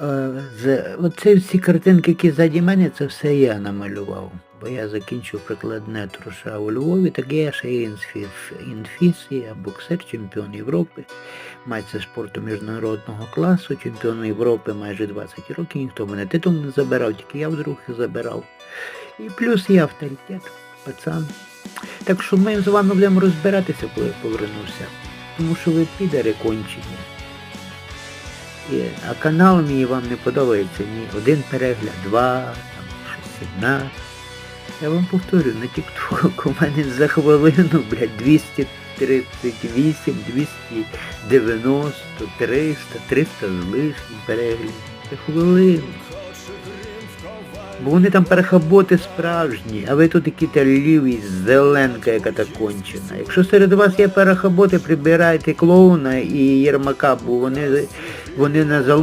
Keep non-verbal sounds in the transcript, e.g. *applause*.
Е, Оце всі картинки, які ззаді мене, це все я намалював. Бо я закінчив прикладне труша у Львові, так я ще є інфіс, інфіс, я боксер, чемпіон Європи, майстер спорту міжнародного класу, чемпіон Європи майже 20 років, ніхто мене титул не забирав, тільки я вдруг забирав. І плюс я авторитет, пацан. Так що ми з вами будемо розбиратися, коли я повернуся. Тому що ви підари кончені. А канал мій вам не подобається ні один перегляд, два, там, щось 17. Я вам повторю, на TikTok *laughs* у мене за хвилину, блядь, 238, 290, 300, 300 з лишнім переглядів. За хвилину. Бо вони там перехаботи справжні, а ви тут які та ліві зеленка, яка та кончена. Якщо серед вас є перехаботи, прибирайте клоуна і Єрмака, бо вони, вони на залу